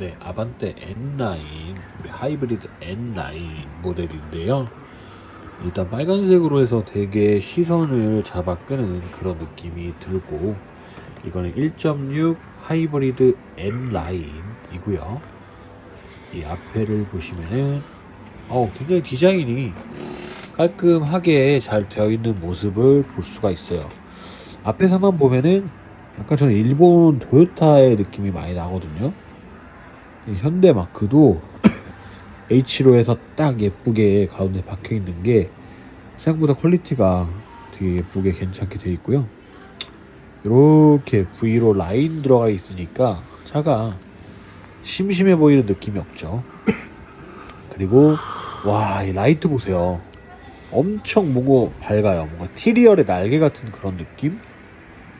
네, 아반떼 N9 우리 하이브리드 N9 모델인데요. 일단 빨간색으로 해서 되게 시선을 잡아 끄는 그런 느낌이 들고 이거는 1.6 하이브리드 N9이고요. 이 앞에를 보시면은 어, 굉장히 디자인이 깔끔하게 잘 되어 있는 모습을 볼 수가 있어요. 앞에서만 보면은 약간 저는 일본 도요타의 느낌이 많이 나거든요. 이 현대 마크도 H로 해서 딱 예쁘게 가운데 박혀 있는 게 생각보다 퀄리티가 되게 예쁘게 괜찮게 되어 있고요. 이렇게 V로 라인 들어가 있으니까 차가 심심해 보이는 느낌이 없죠. 그리고 와, 이 라이트 보세요. 엄청 뭔가 밝아요. 뭔가 티리얼의 날개 같은 그런 느낌?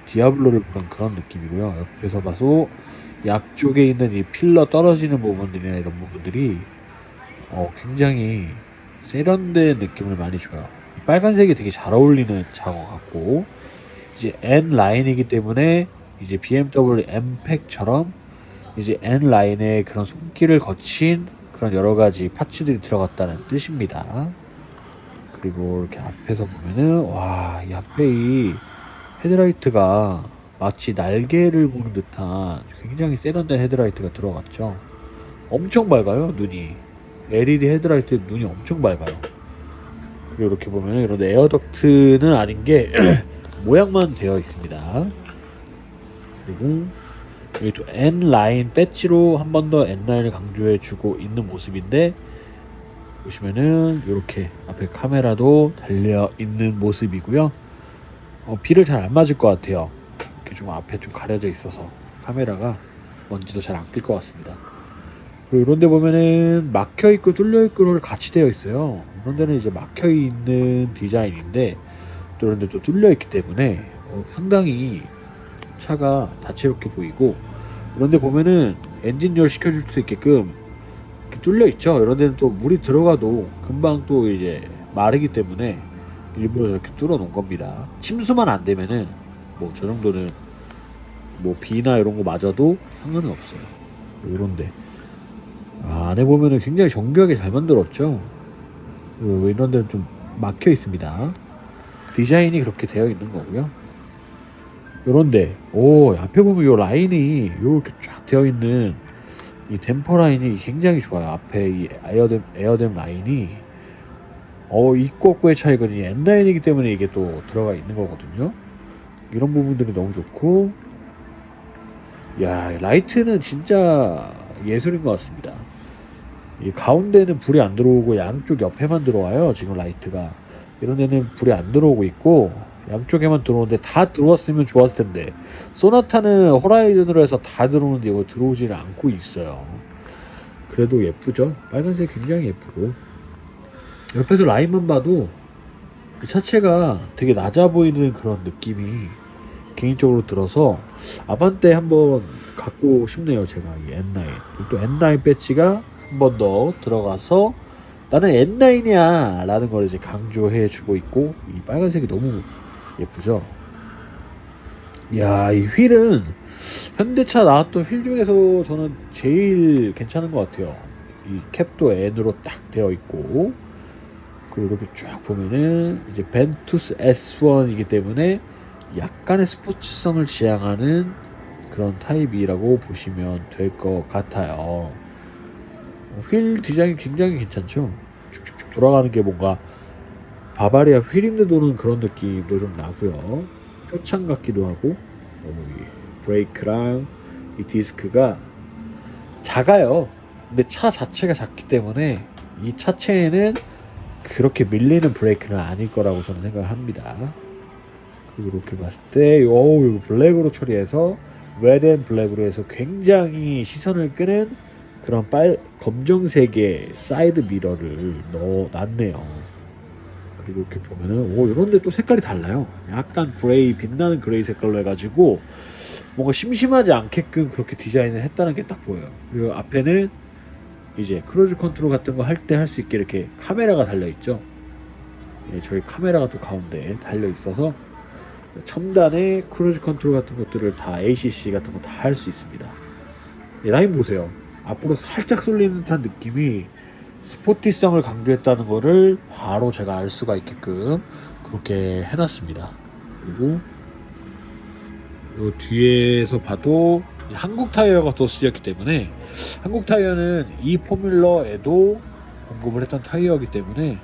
디아블로를 보는 그런 느낌이고요. 옆에서 봐도 약쪽에 있는 이 필러 떨어지는 부분들이나 이런 부분들이 어, 굉장히 세련된 느낌을 많이 줘요. 빨간색이 되게 잘 어울리는 차고 같고 이제 N 라인이기 때문에 이제 BMW M팩처럼 이제 N 라인에 그런 손길을 거친 그런 여러 가지 파츠들이 들어갔다는 뜻입니다. 그리고 이렇게 앞에서 보면은 와, 이 앞에 이 헤드라이트가 마치 날개를 보는 듯한 굉장히 세련된 헤드라이트가 들어갔죠. 엄청 밝아요, 눈이. LED 헤드라이트 눈이 엄청 밝아요. 그리고 이렇게 보면 이런 에어덕트는 아닌 게 모양만 되어 있습니다. 그리고 여기 또 N 라인 배지로 한 번 더 N 라인을 강조해 주고 있는 모습인데 보시면은 이렇게 앞에 카메라도 달려 있는 모습이고요. 어, 비를 잘 안 맞을 것 같아요. 이렇게 좀 앞에 좀 가려져 있어서 카메라가 먼지도 잘 안 낄 것 같습니다. 그리고 이런 데 보면은 막혀 있고 뚫려 있고를 같이 되어 있어요. 이런 데는 이제 막혀 있는 디자인인데 또 이런 데또 뚫려 있기 때문에 어, 상당히 차가 다채롭게 보이고 이런 데 보면은 엔진 열 시켜줄 수 있게끔 뚫려 있죠. 이런 데는 또 물이 들어가도 금방 또 이제 마르기 때문에 일부러 이렇게 뚫어 놓은 겁니다. 침수만 안 되면은 뭐 저 정도는 뭐 비나 이런 거 맞아도 상관은 없어요. 이런데 아, 안에 보면은 굉장히 정교하게 잘 만들었죠. 그리고 이런 데는 좀 막혀 있습니다. 디자인이 그렇게 되어 있는 거고요. 요런데 오 앞에 보면 요 라인이 이렇게 쫙 되어 있는 이 댐퍼 라인이 굉장히 좋아요. 앞에 이 에어댐 에어댐 라인이 어 있고 없고의 차이거든요. N 라인이기 때문에 이게 또 들어가 있는 거거든요. 이런 부분들이 너무 좋고 야 라이트는 진짜 예술인 것 같습니다. 이 가운데는 불이 안 들어오고 양쪽 옆에만 들어와요. 지금 라이트가 이런 데는 불이 안 들어오고 있고 양쪽에만 들어오는데 다 들어왔으면 좋았을 텐데 소나타는 호라이즌으로 해서 다 들어오는데 이거 들어오지는 않고 있어요. 그래도 예쁘죠? 빨간색 굉장히 예쁘고 옆에서 라인만 봐도 이 차체가 되게 낮아 보이는 그런 느낌이 개인적으로 들어서 아반떼 한번 갖고 싶네요 제가 이 N9. 또 N9 배지가 한 번 더 들어가서 나는 N9이야 라는 걸 이제 강조해 주고 있고 이 빨간색이 너무 예쁘죠? 이야 이 휠은 현대차 나왔던 휠 중에서 저는 제일 괜찮은 것 같아요. 이 캡도 N으로 딱 되어 있고 그리고 이렇게 쫙 보면은 이제 벤투스 S1이기 때문에 약간의 스포츠성을 지향하는 그런 타입이라고 보시면 될 것 같아요. 휠 디자인 굉장히 괜찮죠? 쭉쭉쭉 돌아가는 게 뭔가 바바리아 휠인데 도는 그런 느낌도 좀 나고요. 표창 같기도 하고 브레이크랑 이 디스크가 작아요. 근데 차 자체가 작기 때문에 이 차체에는 그렇게 밀리는 브레이크는 아닐 거라고 저는 생각을 합니다. 이렇게 봤을 때, 오, 이거 블랙으로 처리해서, 레드앤 블랙으로 해서 굉장히 시선을 끄는 그런 빨, 검정색의 사이드 미러를 넣어 놨네요. 그리고 이렇게 보면은, 오, 이런데 또 색깔이 달라요. 약간 그레이, 빛나는 그레이 색깔로 해가지고, 뭔가 심심하지 않게끔 그렇게 디자인을 했다는 게 딱 보여요. 그리고 앞에는 이제 크루즈 컨트롤 같은 거 할 때 할 수 있게 이렇게 카메라가 달려 있죠. 예, 저희 카메라가 또 가운데 달려 있어서 첨단의 크루즈 컨트롤 같은 것들을 다 ACC 같은 거 다 할 수 있습니다. 이 라인 보세요. 앞으로 살짝 쏠리는 듯한 느낌이 스포티성을 강조했다는 거를 바로 제가 알 수가 있게끔 그렇게 해놨습니다. 그리고 요 뒤에서 봐도 한국 타이어가 또 쓰였기 때문에 한국 타이어는 이 포뮬러에도 공급을 했던 타이어이기 때문에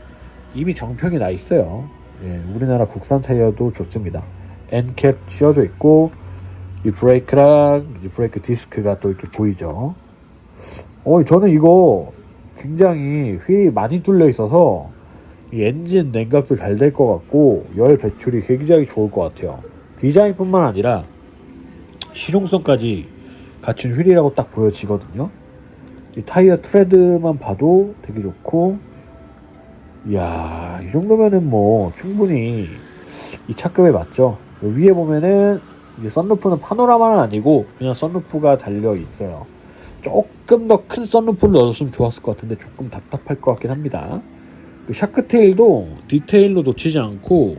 이미 정평이 나 있어요. 예, 우리나라 국산 타이어도 좋습니다. N캡 씌워져 있고 이 브레이크랑 이 브레이크 디스크가 또 이렇게 보이죠. 어, 저는 이거 굉장히 휠이 많이 뚫려 있어서 이 엔진 냉각도 잘 될 것 같고 열 배출이 굉장히 좋을 것 같아요. 디자인뿐만 아니라 실용성까지 갖춘 휠이라고 딱 보여지거든요. 이 타이어 트레드만 봐도 되게 좋고, 이야, 이 정도면은 뭐 충분히 이 차급에 맞죠. 위에 보면은 이제 썬루프는 파노라마는 아니고 그냥 썬루프가 달려 있어요. 조금 더 큰 썬루프를 넣었으면 좋았을 것 같은데 조금 답답할 것 같긴 합니다. 그 샤크테일도 디테일로 놓치지 않고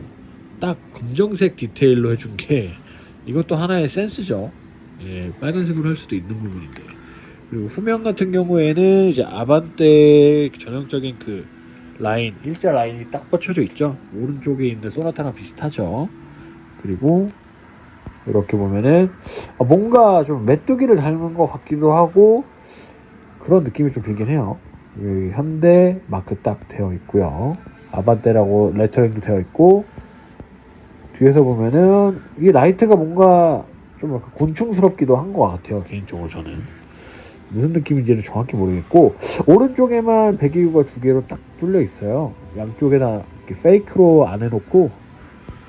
딱 검정색 디테일로 해준 게 이것도 하나의 센스죠. 예, 빨간색으로 할 수도 있는 부분인데. 그리고 후면 같은 경우에는 이제 아반떼 전형적인 그 라인, 일자 라인이 딱 뻗쳐져 있죠. 오른쪽에 있는 소나타랑 비슷하죠. 그리고 이렇게 보면은 아, 뭔가 좀 메뚜기를 닮은 것 같기도 하고 그런 느낌이 좀 들긴 해요. 현대 마크 딱 되어 있고요. 아반떼라고 레터링도 되어 있고 뒤에서 보면은 이 라이트가 뭔가 좀 약간 곤충스럽기도 한 것 같아요 개인적으로 저는 무슨 느낌인지는 정확히 모르겠고 오른쪽에만 배기구가 두 개로 딱 뚫려 있어요 양쪽에다 이렇게 페이크로 안 해놓고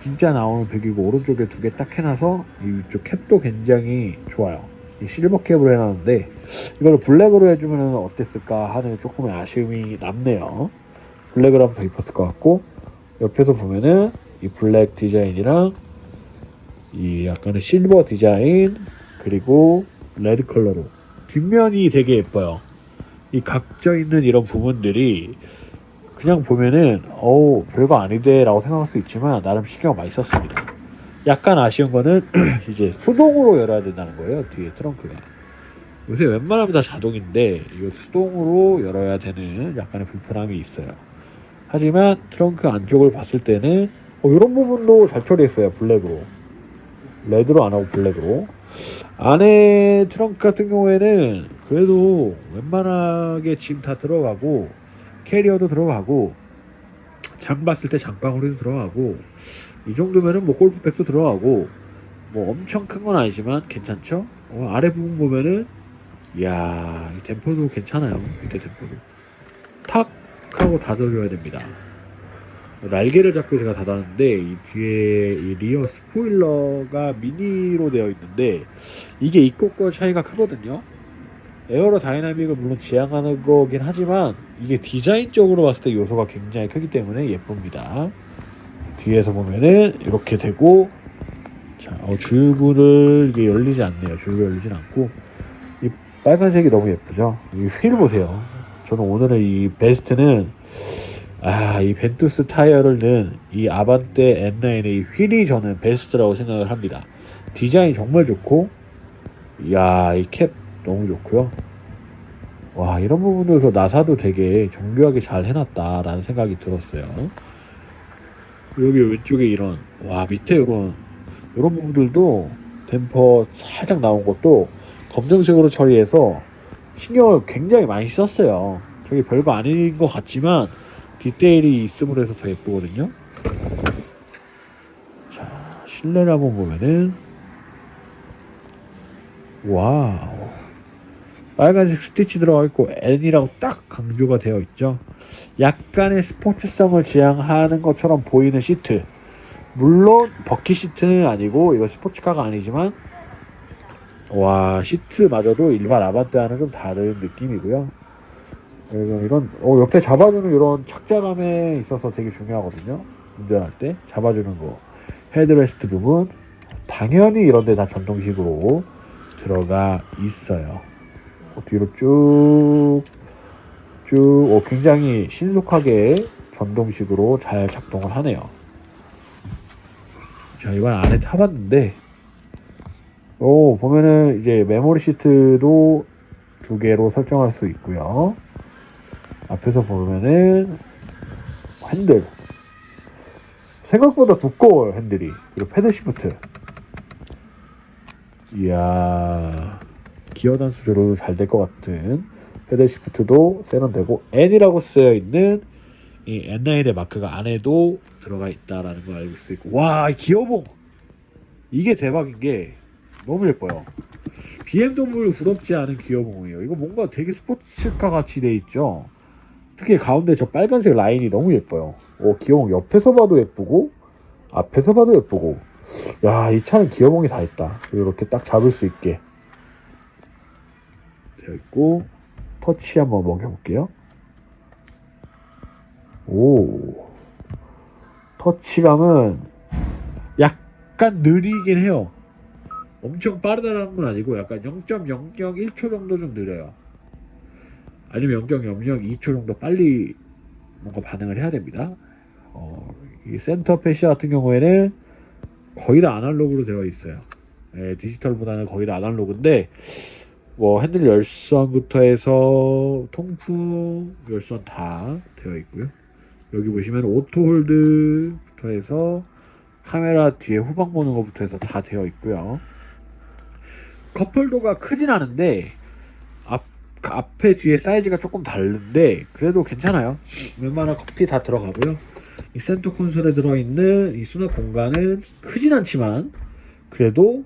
진짜 나오는 배기구 오른쪽에 두 개 딱 해놔서 이쪽 캡도 굉장히 좋아요 이 실버 캡으로 해놨는데 이걸 블랙으로 해주면 어땠을까 하는 조금의 아쉬움이 남네요 블랙으로 하면 더 이뻤을 것 같고 옆에서 보면은 이 블랙 디자인이랑 이 약간의 실버 디자인 그리고 레드 컬러로 뒷면이 되게 예뻐요. 이 각져 있는 이런 부분들이 그냥 보면은 어우 별거 아니데라고 생각할 수 있지만 나름 신경 많이 썼습니다. 약간 아쉬운 거는 이제 수동으로 열어야 된다는 거예요 뒤에 트렁크가. 요새 웬만하면 다 자동인데 이거 수동으로 열어야 되는 약간의 불편함이 있어요. 하지만 트렁크 안쪽을 봤을 때는 어, 이런 부분도 잘 처리했어요 블랙으로. 레드로 안 하고 블랙으로 안에 트렁크 같은 경우에는 그래도 웬만하게 짐 다 들어가고 캐리어도 들어가고 장 봤을 때 장바구니도 들어가고 이 정도면은 뭐 골프백도 들어가고 뭐 엄청 큰 건 아니지만 괜찮죠? 어, 아래 부분 보면은 이야 이 댐퍼도 괜찮아요. 밑에 댐퍼도. 탁 하고 닫아줘야 됩니다. 날개를 잡고 제가 닫았는데 이 뒤에 이 리어 스포일러가 미니로 되어 있는데 이게 이것과 차이가 크거든요. 에어로 다이나믹을 물론 지향하는 거긴 하지만 이게 디자인적으로 봤을 때 요소가 굉장히 크기 때문에 예쁩니다. 뒤에서 보면은 이렇게 되고 자 어, 줄구를 이게 열리지 않네요. 줄구 열리진 않고 이 빨간색이 너무 예쁘죠. 이 휠 보세요. 저는 오늘의 이 베스트는 아, 이 벤투스 타이어를 넣은 이 아반떼 M9의 이 휠이 저는 베스트라고 생각을 합니다. 디자인이 정말 좋고, 이야, 이 캡 너무 좋고요. 와, 이런 부분들도 나사도 되게 정교하게 잘 해놨다라는 생각이 들었어요. 여기 왼쪽에 이런, 와, 밑에 이런, 이런 부분들도 댐퍼 살짝 나온 것도 검정색으로 처리해서 신경을 굉장히 많이 썼어요. 저게 별거 아닌 것 같지만, 디테일이 있음으로 해서 더 예쁘거든요. 자, 실내를 한번 보면은 와우. 빨간색 스티치 들어가 있고 N이라고 딱 강조가 되어 있죠. 약간의 스포츠성을 지향하는 것처럼 보이는 시트. 물론 버킷 시트는 아니고 이거 스포츠카가 아니지만 와 시트마저도 일반 아반떼와는 좀 다른 느낌이고요. 그래서 이런 어, 옆에 잡아주는 이런 착자감에 있어서 되게 중요하거든요. 운전할 때 잡아주는 거 헤드레스트 부분 당연히 이런 데 다 전동식으로 들어가 있어요. 어, 뒤로 쭉 쭉, 어, 굉장히 신속하게 전동식으로 잘 작동을 하네요. 자, 이번 안에 타봤는데, 오, 보면은 이제 메모리 시트도 두 개로 설정할 수 있고요. 앞에서 보면은 핸들 생각보다 두꺼워요 핸들이 그리고 패드 시프트 이야 기어 단 수 조절도 잘될 것 같은 패드 시프트도 세련되고 N이라고 쓰여 있는 이 N9의 마크가 안에도 들어가 있다라는 걸알수 있고 와이 기어봉 이게 대박인 게 너무 예뻐요. BMW 부럽지 않은 기어봉이에요. 이거 뭔가 되게 스포츠카 같이 돼 있죠? 특히 가운데 저 빨간색 라인이 너무 예뻐요. 오 기어봉 옆에서 봐도 예쁘고 앞에서 봐도 예쁘고. 야 이 차는 기어봉이 다 있다. 이렇게 딱 잡을 수 있게 있고 터치 한번 먹여볼게요. 오. 터치감은 약간 느리긴 해요. 엄청 빠르다는 건 아니고 약간 0.001초 정도 좀 느려요. 아니면 0.002초 정도 빨리 뭔가 반응을 해야 됩니다. 어, 이 센터 패시 같은 경우에는 거의 다 아날로그로 되어 있어요. 예, 디지털보다는 거의 다 아날로그인데 뭐 핸들 열선부터 해서 통풍 열선 다 되어 있고요 여기 보시면 오토 홀드부터 해서 카메라 뒤에 후방 보는 것부터 해서 다 되어 있고요. 컵홀더가 크진 않은데 앞 앞에 뒤에 사이즈가 조금 다른데 그래도 괜찮아요. 웬만한 커피 다 들어가고요. 이 센터 콘솔에 들어있는 이 수납 공간은 크진 않지만 그래도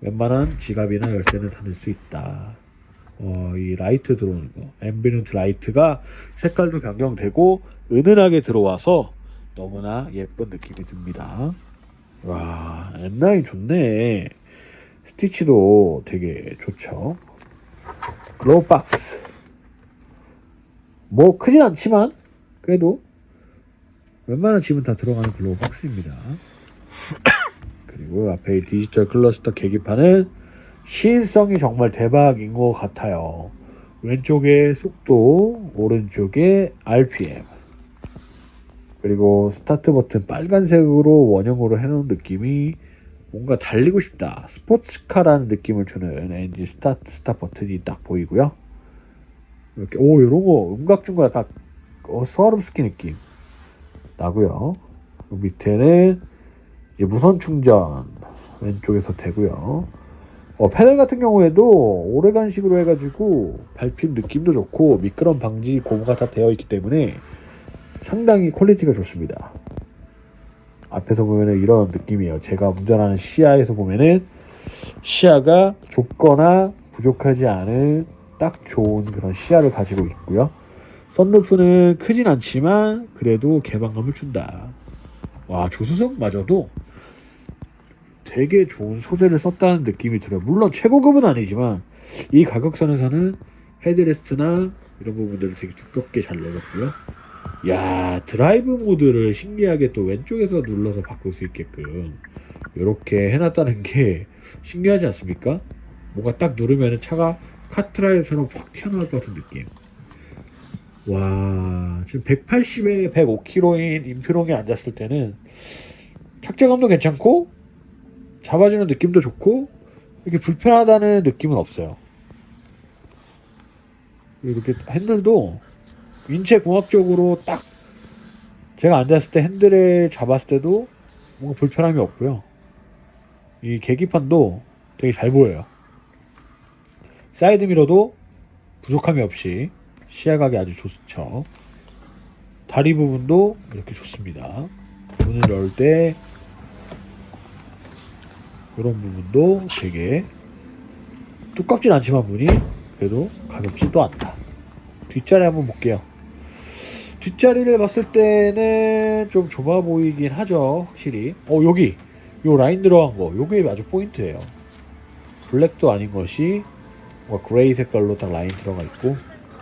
웬만한 지갑이나 열쇠는 다 넣을 수 있다. 어, 이 라이트 들어오는 거, 앰비런트 라이트가 색깔도 변경되고 은은하게 들어와서 너무나 예쁜 느낌이 듭니다. 와, M9 좋네. 스티치도 되게 좋죠. 글로우 박스. 뭐 크진 않지만 그래도 웬만한 집은 다 들어가는 글로우 박스입니다. 그리고 앞에 이 디지털 클러스터 계기판은 시인성이 정말 대박인 것 같아요. 왼쪽에 속도, 오른쪽에 RPM. 그리고 스타트 버튼 빨간색으로 원형으로 해놓은 느낌이 뭔가 달리고 싶다. 스포츠카라는 느낌을 주는 엔진 스타트 스탑 버튼이 딱 보이고요. 이렇게 오 이런 거 음각중과 약간 어, 스와rov스키 느낌 나고요. 그 밑에는 이 무선 충전 왼쪽에서 되고요. 어, 패널 같은 경우에도 오래간식으로 해가지고 밟힘 느낌도 좋고 미끄럼 방지 고무가 다 되어 있기 때문에 상당히 퀄리티가 좋습니다. 앞에서 보면은 이런 느낌이에요. 제가 운전하는 시야에서 보면은 시야가 좁거나 부족하지 않은 딱 좋은 그런 시야를 가지고 있고요. 썬루프는 크진 않지만 그래도 개방감을 준다. 와 조수석마저도 되게 좋은 소재를 썼다는 느낌이 들어요. 물론 최고급은 아니지만 이 가격선에서는 헤드레스트나 이런 부분들을 되게 두껍게 잘 넣어줬고요. 야 드라이브 모드를 신기하게 또 왼쪽에서 눌러서 바꿀 수 있게끔 이렇게 해놨다는 게 신기하지 않습니까? 뭔가 딱 누르면 차가 카트라이더처럼 확 튀어나올 것 같은 느낌. 와 지금 180에 105kg인 인피롱에 앉았을 때는 착재감도 괜찮고 잡아주는 느낌도 좋고 이렇게 불편하다는 느낌은 없어요. 이렇게 핸들도 인체 공학적으로 딱 제가 앉았을 때 핸들을 잡았을 때도 뭔가 불편함이 없고요. 이 계기판도 되게 잘 보여요. 사이드 미러도 부족함이 없이 시야각이 아주 좋죠. 다리 부분도 이렇게 좋습니다. 문을 열때 이런 부분도 되게 두껍진 않지만 문이 그래도 가볍지도 않다. 뒷자리 한번 볼게요. 뒷자리를 봤을 때는 좀 좁아 보이긴 하죠, 확실히. 어, 여기. 요 라인 들어간 거. 요게 아주 포인트예요. 블랙도 아닌 것이 그레이 색깔로 딱 라인 들어가 있고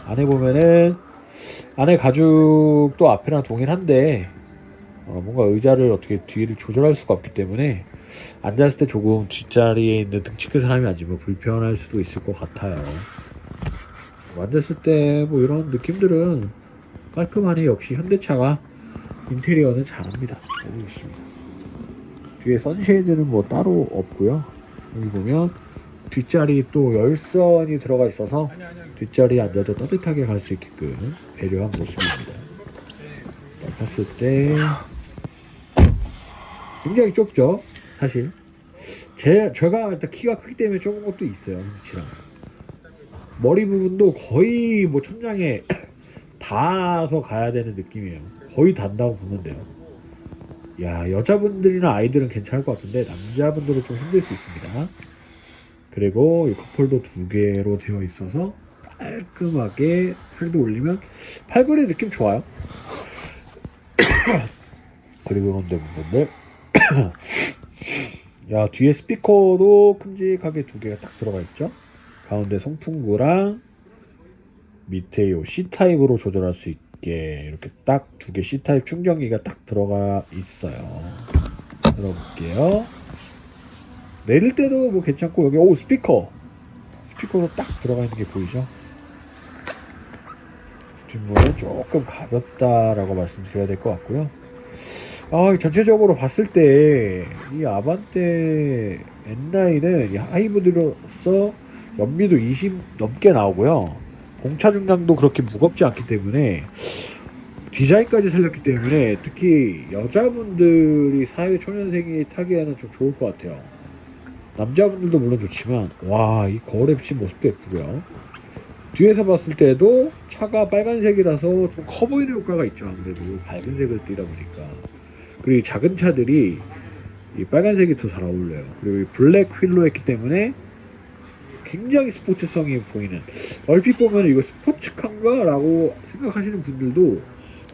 안에 보면은 안에 가죽도 앞이랑 동일한데 어, 뭔가 의자를 어떻게 뒤를 조절할 수가 없기 때문에 앉았을 때 조금 뒷자리에 있는 등치 큰 사람이 앉으면 불편할 수도 있을 것 같아요. 앉았을 때 뭐 이런 느낌들은 깔끔하니 역시 현대차가 인테리어는 잘합니다. 너무 좋습니다. 뒤에 선쉐이드는 뭐 따로 없고요. 여기 보면 뒷자리 또 열선이 들어가 있어서 뒷자리에 앉아도 따뜻하게 갈 수 있게끔 배려한 모습입니다. 딱 탔을 때 굉장히 좁죠, 사실. 제 제가 일단 키가 크기 때문에 좁은 것도 있어요, 흔치랑. 머리 부분도 거의 뭐 천장에 닿아서 가야 되는 느낌이에요. 거의 닿는다고 보면 돼요. 야 여자분들이나 아이들은 괜찮을 것 같은데 남자분들은 좀 힘들 수 있습니다. 그리고 이 컵홀더 두 개로 되어 있어서 깔끔하게 팔도 올리면 팔걸이 느낌 좋아요. 그리고 그런데 문제인데 야 뒤에 스피커도 큼직하게 두 개가 딱 들어가 있죠. 가운데 송풍구랑 밑에 요 C 타입으로 조절할 수 있게 이렇게 딱 두 개 C 타입 충전기가 딱 들어가 있어요. 들어볼게요. 내릴 때도 뭐 괜찮고 여기 오 스피커 스피커도 딱 들어가 있는 게 보이죠? 뒷문은 조금 가볍다라고 말씀드려야 될 것 같고요. 아, 전체적으로 봤을 때 이 아반떼 N9은 이 하이브드로서 연비도 20 넘게 나오고요. 공차 중량도 그렇게 무겁지 않기 때문에 디자인까지 살렸기 때문에 특히 여자분들이 사회 초년생이 타기에는 좀 좋을 것 같아요. 남자분들도 물론 좋지만 와 이 거울에 비친 모습도 예쁘고요. 뒤에서 봤을 때도 차가 빨간색이라서 좀 커 보이는 효과가 있죠. 아무래도 밝은 색을 띠다 보니까. 그리고 이 작은 차들이 이 빨간색이 더 잘 어울려요. 그리고 이 블랙 휠로 했기 때문에 굉장히 스포츠성이 보이는. 얼핏 보면 이거 스포츠카인가? 라고 생각하시는 분들도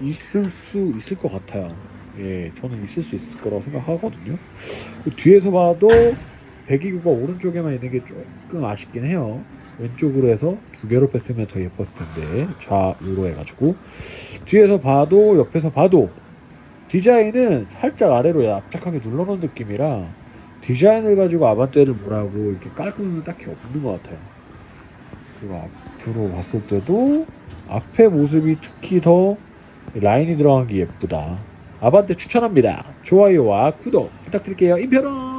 있을 수 있을 것 같아요. 예, 저는 있을 수 있을 거라고 생각하거든요. 뒤에서 봐도 배기구가 오른쪽에만 있는 게 조금 아쉽긴 해요. 왼쪽으로 해서 두 개로 뺐으면 더 예뻤을 텐데 좌우로 해가지고 뒤에서 봐도 옆에서 봐도 디자인은 살짝 아래로 납작하게 눌러놓은 느낌이라 디자인을 가지고 아반떼를 뭐라고 이렇게 깔끔은 딱히 없는 것 같아요. 그리고 앞으로 봤을 때도 앞에 모습이 특히 더 라인이 들어간 게 예쁘다. 아반떼 추천합니다. 좋아요와 구독 부탁드릴게요. 임편원